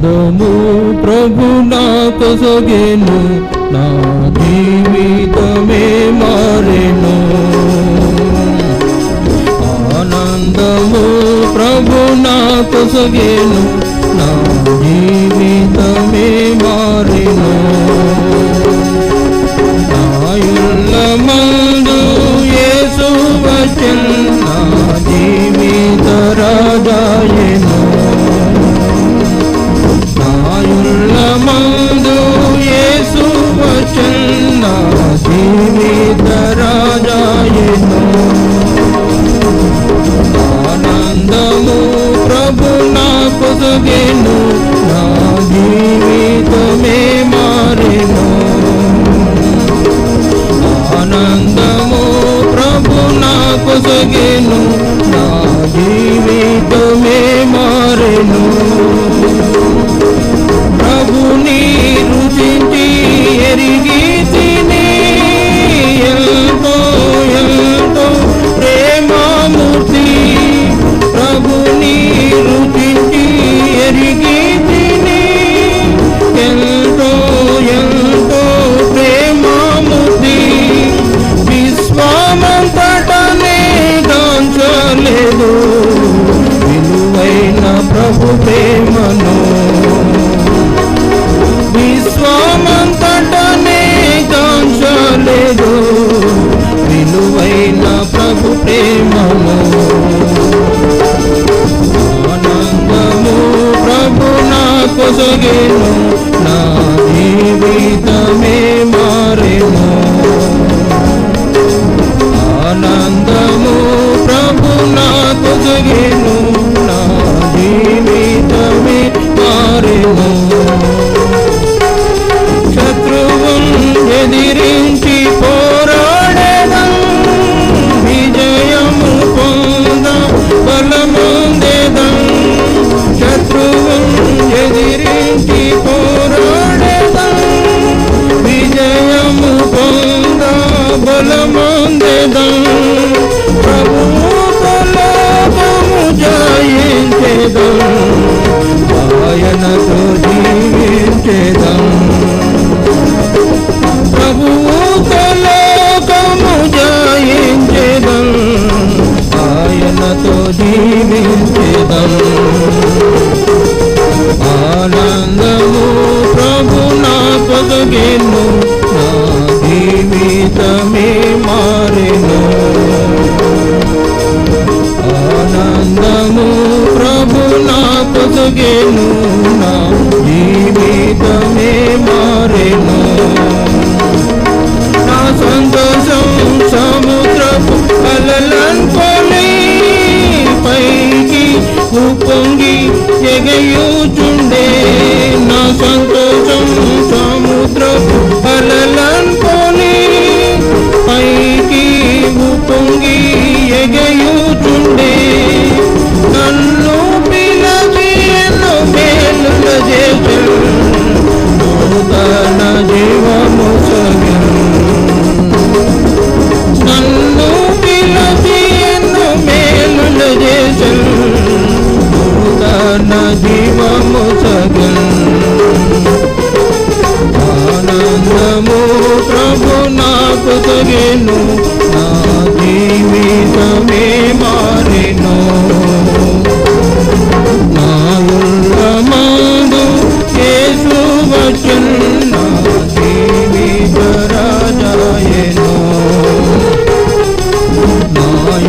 ఆనందము ప్రభు నాకు సొగెను. నా జీవితమే మారెను. ఆనందము ప్రభు నాకు సొగెను. సొగెను నా జీవితమే మారెను. ఆనందము ప్రభు నాకు సొగెను. నాకు నా జీవితమే మారేను ఆనందము ప్రభు నా సొగెను బలముందేదం. ప్రభువు లోకము జయించేదం. ఆయనతో జీవించేదం. ప్రభువుతో లోకము జయించేదం. ఆయనతో జీవించేదం. ఆనందము ప్రభు నా పొదగెను. పొదగెను నా జీవితమే మారేను. నా సంతోషం సముద్రపు అలలన్ పైకి ఉప్పొంగి ఎగయూచుండే. నా సంతోషం సముద్రపు అలలన్ పైకి ఉప్పొంగి ఎగయూచుండే. జీవము సగను ఆనందము ప్రభు నాకు తగెను. నా జీవితమే మారెను. నా ఉల్లమందు యేసు వచన్. నా జీవిత రాజాయను. నా